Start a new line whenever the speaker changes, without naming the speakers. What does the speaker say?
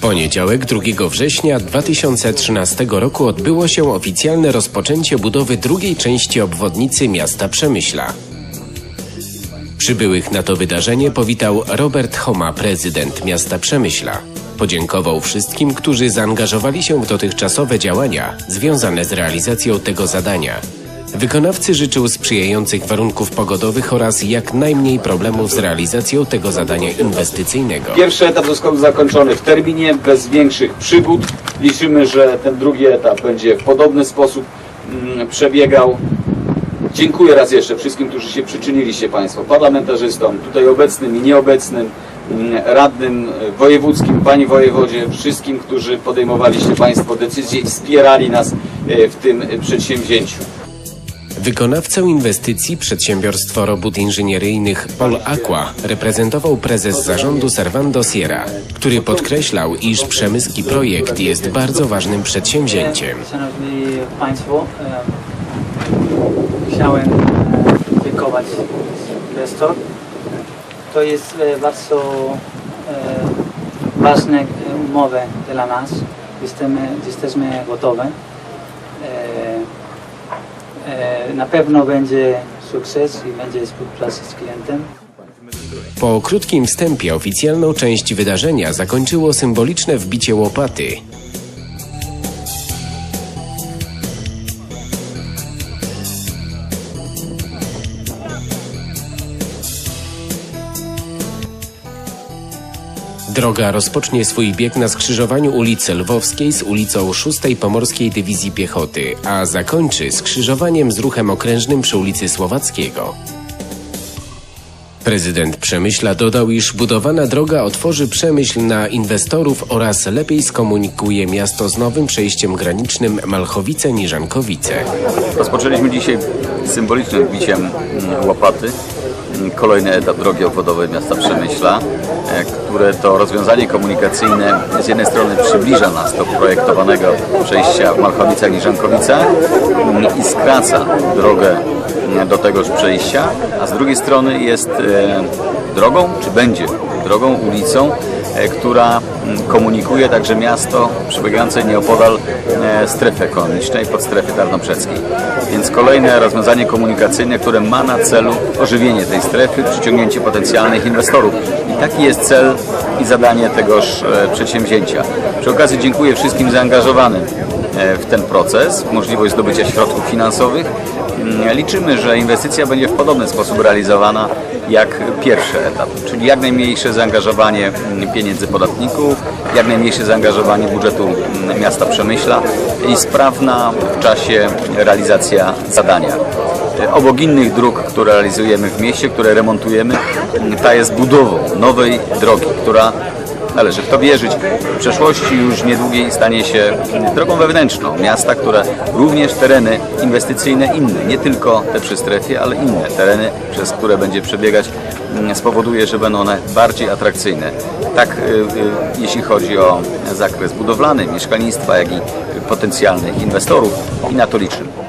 poniedziałek 2 września 2013 roku odbyło się oficjalne rozpoczęcie budowy drugiej części obwodnicy miasta Przemyśla. Przybyłych na to wydarzenie powitał Robert Homa, prezydent miasta Przemyśla. Podziękował wszystkim, którzy zaangażowali się w dotychczasowe działania związane z realizacją tego zadania. Wykonawcy życzył sprzyjających warunków pogodowych oraz jak najmniej problemów z realizacją tego zadania inwestycyjnego.
Pierwszy etap został zakończony w terminie, bez większych przygód. Liczymy, że ten drugi etap będzie w podobny sposób mm, przebiegał. Dziękuję raz jeszcze wszystkim, którzy się przyczyniliście Państwo, parlamentarzystom, tutaj obecnym i nieobecnym, mm, radnym e, wojewódzkim, Panie Wojewodzie, wszystkim, którzy podejmowaliście Państwo decyzje i wspierali nas e, w tym przedsięwzięciu.
Wykonawcę inwestycji przedsiębiorstwo robót inżynieryjnych Pol Aqua reprezentował prezes zarządu Servando Sierra, który podkreślał, iż przemyski projekt jest bardzo ważnym przedsięwzięciem.
Szanowni Państwo, chciałem e, dziękować inwestor. To jest e, bardzo e, ważne umowy dla nas. Jesteśmy, jesteśmy gotowi. E, Na pewno będzie sukces i będzie współpraca z klientem.
Po krótkim wstępie oficjalną część wydarzenia zakończyło symboliczne wbicie łopaty. Droga rozpocznie swój bieg na skrzyżowaniu ulicy Lwowskiej z ulicą 6 Pomorskiej Dywizji Piechoty, a zakończy skrzyżowaniem z ruchem okrężnym przy ulicy Słowackiego. Prezydent Przemyśla dodał, iż budowana droga otworzy Przemyśl na inwestorów oraz lepiej skomunikuje miasto z nowym przejściem granicznym Malchowice-Niżankowice.
Rozpoczęliśmy dzisiaj symbolicznym biciem mm, łopaty. Kolejny etap drogi obwodowej miasta Przemyśla, e, które to rozwiązanie komunikacyjne z jednej strony przybliża nas do projektowanego przejścia w Malchowicach i Żankowicach mm, i skraca drogę do tegoż przejścia, a z drugiej strony jest e, drogą, czy będzie drogą, ulicą, która mm, komunikuje także miasto przebiegające nieopodal e, strefy ekonomicznej, podstrefy tarnobrzeskiej. Więc kolejne rozwiązanie komunikacyjne, które ma na celu ożywienie tej strefy, przyciągnięcie potencjalnych inwestorów. I taki jest cel i zadanie tegoż e, przedsięwzięcia. Przy okazji dziękuję wszystkim zaangażowanym e, w ten proces, w możliwość zdobycia środków finansowych. Mm, Liczymy, że inwestycja będzie w podobny sposób realizowana jak pierwszy etap, czyli jak najmniejsze zaangażowanie mm, pieniędzy podatników, jak najmniejsze zaangażowanie budżetu mm, miasta Przemyśla i sprawna w czasie realizacja zadania. E, Obok innych dróg, które realizujemy w mieście, które remontujemy, ta jest budową nowej drogi, która Należy w to wierzyć. W przeszłości już niedługiej stanie się drogą wewnętrzną miasta, które również tereny inwestycyjne inne, nie tylko te przy strefie, ale inne tereny, przez które będzie przebiegać, mm, spowoduje, że będą one bardziej atrakcyjne. Tak y, y, jeśli chodzi o zakres budowlany, mieszkalnictwa, jak i potencjalnych inwestorów i na to liczymy.